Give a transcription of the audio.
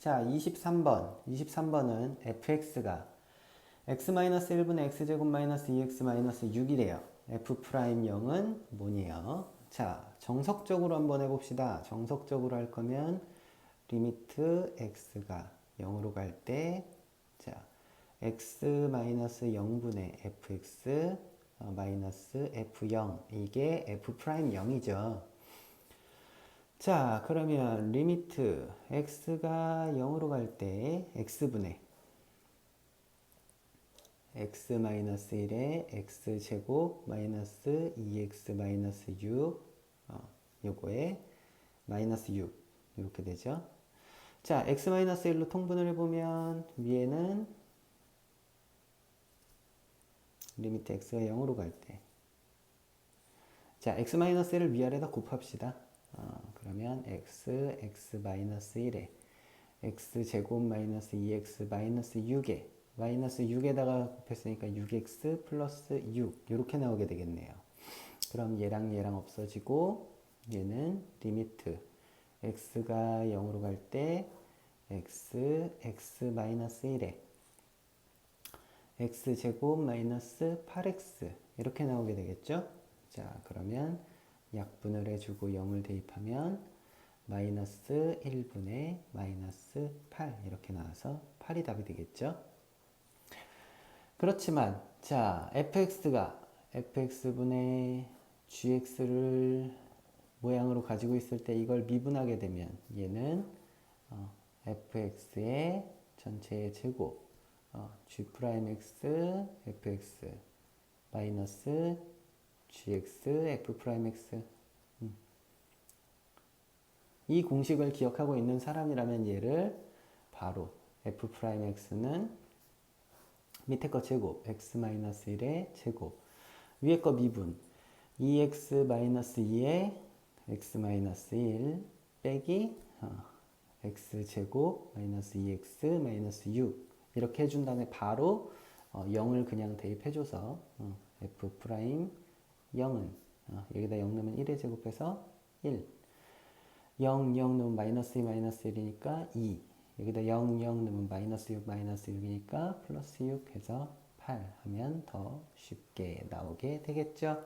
자, 23번. 23번은 fx가 x-1분의 x제곱 마이너스 2x 마이너스 6이래요. f 프라임 0은 뭐니에요? 자, 정석적으로 한번 해봅시다. 정석적으로 할 거면 리미트 x가 0으로 갈 때, 자, x 마이너스 0분의 fx 어, 마이너스 f0 이게 f 프라임 0이죠. 자, 그러면 리미트 x가 0으로 갈 때 x분의 x 마이너스 1에 x 제곱 마이너스 2x 마이너스 6 어, 요거에 마이너스 6 이렇게 되죠. 자, x 마이너스 1로 통분을 해보면 위에는 리미트 x가 0으로 갈 때. 자, x 마이너스 1을 위아래다 곱합시다. 어, 그러면 x, x 마이너스 1에 x 제곱 마이너스 2x 마이너스 6에 마이너스 6에다가 곱했으니까 6x 플러스 6 이렇게 나오게 되겠네요. 그럼 얘랑 얘랑 없어지고 얘는 리미트 x가 0으로 갈 때 x, x 마이너스 1에 x 제곱 마이너스 8x 이렇게 나오게 되겠죠? 자 그러면 약분을 해주고 0을 대입하면 마이너스 1분의 마이너스 8 이렇게 나와서 8이 답이 되겠죠? 그렇지만 자 fx가 fx분의 gx를 모양으로 가지고 있을 때 이걸 미분하게 되면 얘는 어, fx의 전체의 제곱 어, g 프라임 x fx 마이너스 gx f 프라임 x. 음. 이 공식을 기억하고 있는 사람이라면 얘를 바로 f 프라임 x는 밑에 거 제곱 x 마이너스 1의 제곱. 위에 거 미분. 2x 마이너스 2의 x 마이너스 1 빼기 어, x 제곱 마이너스 2x 마이너스 6 이렇게 해준 다음에 바로 어, 0을 그냥 대입해줘서 어, f 프라임 0은 어, 여기다 0 넣으면 1의 제곱해서 1 0, 0 넣으면 마이너스 2, 마이너스 1이니까 2 여기다 0, 0 넣으면 마이너스 6, 마이너스 6이니까 플러스 6 해서 8 하면 더 쉽게 나오게 되겠죠.